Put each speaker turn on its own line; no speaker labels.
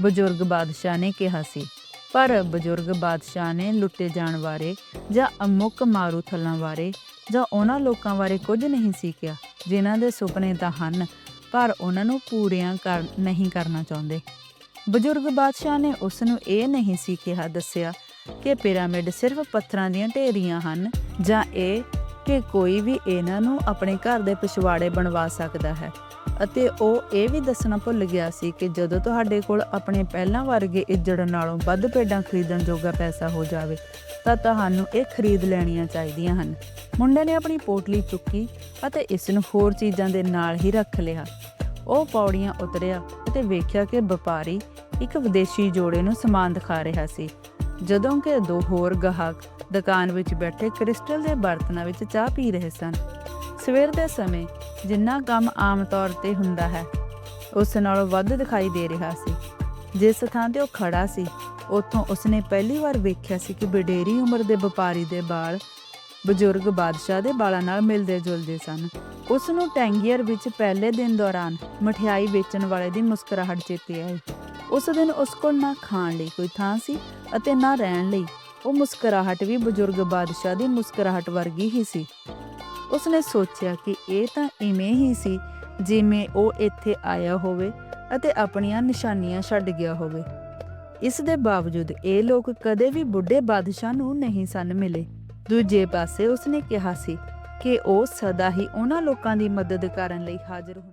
ਬਜ਼ੁਰਗ ਬਾਦਸ਼ਾਹ ਨੇ ਕਿਹਾ ਸੀ। ਪਰ ਬਜ਼ੁਰਗ ਬਾਦਸ਼ਾਹ ਨੇ ਲੁੱਟੇ ਜਾਣ ਬਾਰੇ ਜਾਂ ਅਮੁੱਕ ਮਾਰੂ ਥਲਾਂ ਬਾਰੇ ਜਾਂ ਉਹਨਾਂ ਲੋਕਾਂ ਬਾਰੇ ਕੁਝ ਨਹੀਂ ਸੀ ਕਿਹਾ ਜਿਨ੍ਹਾਂ ਦੇ ਸੁਪਨੇ ਤਾਂ ਹਨ, ਪਰ ਉਹਨਾਂ ਨੂੰ ਪੂਰੀਆਂ ਕਰ, ਨਹੀਂ ਕਰਨਾ ਚਾਹੁੰਦੇ। ਬਜ਼ੁਰਗ ਬਾਦਸ਼ਾਹ ਨੇ ਉਸ ਨੂੰ ਇਹ ਨਹੀਂ ਸੀ ਕਿਹਾ ਦੱਸਿਆ ਕਿ ਪਿਰਾਮਿਡ ਸਿਰਫ ਪੱਥਰਾਂ ਦੀਆਂ ਢੇਰੀਆਂ ਹਨ ਜਾਂ ਇਹ ਕਿ ਕੋਈ ਵੀ ਇਹਨਾਂ ਨੂੰ ਆਪਣੇ ਘਰ ਦੇ ਪਿਛਵਾੜੇ ਬਣਵਾ ਸਕਦਾ ਹੈ। ਅਤੇ ਉਹ ਇਹ ਵੀ ਦੱਸਣਾ ਭੁੱਲ ਗਿਆ ਸੀ ਕਿ ਜਦੋਂ ਤੁਹਾਡੇ ਕੋਲ ਆਪਣੇ ਪਹਿਲਾਂ ਵਰਗੇ ਇੱਜੜ ਨਾਲੋਂ ਵੱਧ ਪੇਡਾਂ ਖਰੀਦਣ ਜੋਗਾ ਪੈਸਾ ਹੋ ਜਾਵੇ, ਤਾਂ ਤੁਹਾਨੂੰ ਇਹ ਖਰੀਦ ਲੈਣੀਆਂ ਚਾਹੀਦੀਆਂ ਹਨ। ਮੁੰਡੇ ਨੇ ਆਪਣੀ ਪੋਟਲੀ ਚੁੱਕੀ ਅਤੇ ਇਸ ਨੂੰ ਹੋਰ ਚੀਜ਼ਾਂ ਦੇ ਨਾਲ ਹੀ ਰੱਖ ਲਿਆ। ਉਹ ਪੌੜੀਆਂ ਉਤਰਿਆ ਅਤੇ ਵੇਖਿਆ ਕਿ ਵਪਾਰੀ ਇੱਕ ਵਿਦੇਸ਼ੀ ਜੋੜੇ ਨੂੰ ਸਮਾਨ ਦਿਖਾ ਰਿਹਾ ਸੀ। ਜਦੋਂ ਕਿ ਦੋ ਹੋਰ ਗਾਹਕ ਦੁਕਾਨ ਵਿੱਚ ਬੈਠੇ ਕ੍ਰਿਸਟਲ ਦੇ ਬਰਤਨਾਂ ਵਿੱਚ ਚਾਹ ਪੀ ਰਹੇ ਸਨ। ਸਵੇਰ ਦੇ ਸਮੇਂ ਜਿੰਨਾ ਕੰਮ ਆਮ ਤੌਰ ਤੇ ਹੁੰਦਾ ਹੈ, ਉਸ ਨਾਲੋਂ ਵੱਧ ਦਿਖਾਈ ਦੇ ਰਿਹਾ ਸੀ। ਜਿਸ ਥਾਂ ਤੇ ਉਹ ਖੜਾ ਸੀ, ਉੱਥੋਂ ਉਸਨੇ ਪਹਿਲੀ ਵਾਰ ਵੇਖਿਆ ਸੀ ਕਿ ਵਡੇਰੀ ਉਮਰ ਦੇ ਵਪਾਰੀ ਦੇ ਵਾਲ ਬਜ਼ੁਰਗ ਬਾਦਸ਼ਾਹ ਦੇ ਵਾਲਾਂ ਨਾਲ ਮਿਲਦੇ ਜੁਲਦੇ ਸਨ। ਉਸ ਨੂੰ ਟੈਂਗੀਅਰ ਵਿੱਚ ਪਹਿਲੇ ਦਿਨ ਦੌਰਾਨ ਮਠਿਆਈ ਵੇਚਣ ਵਾਲੇ ਦੀ ਮੁਸਕਰਾਹਟ ਚੇਤੇ ਆਈ। ਉਸ ਦਿਨ ਉਸ ਕੋਲ ਨਾ ਖਾਣ ਲਈ ਕੋਈ ਥਾਂ ਸੀ ਅਤੇ ਨਾ ਰਹਿਣ ਲਈ। ਉਹ ਮੁਸਕਰਾਹਟ ਵੀ ਬਜ਼ੁਰਗ ਬਾਦਸ਼ਾਹ ਦੀ ਮੁਸਕਰਾਹਟ ਵਰਗੀ ਹੀ ਸੀ। ਉਸਨੇ ਸੋਚਿਆ ਕਿ ਇਹ ਤਾਂ ਇਵੇਂ ਹੀ ਸੀ ਜਿਵੇਂ ਉਹ ਇੱਥੇ ਆਇਆ ਹੋਵੇ ਅਤੇ ਆਪਣੀਆਂ ਨਿਸ਼ਾਨੀਆਂ ਛੱਡ ਗਿਆ ਹੋਵੇ। ਇਸ ਦੇ ਬਾਵਜੂਦ ਇਹ ਲੋਕ ਕਦੇ ਵੀ ਬੁੱਢੇ ਬਾਦਸ਼ਾਹ ਨੂੰ ਨਹੀਂ ਸਨ ਮਿਲੇ। ਦੂਜੇ ਪਾਸੇ ਉਸਨੇ ਕਿਹਾ ਸੀ ਕਿ ਉਹ ਸਦਾ ਹੀ ਉਹਨਾਂ ਲੋਕਾਂ ਦੀ ਮਦਦ ਕਰਨ ਲਈ ਹਾਜ਼ਰ ਹੁੰਦਾ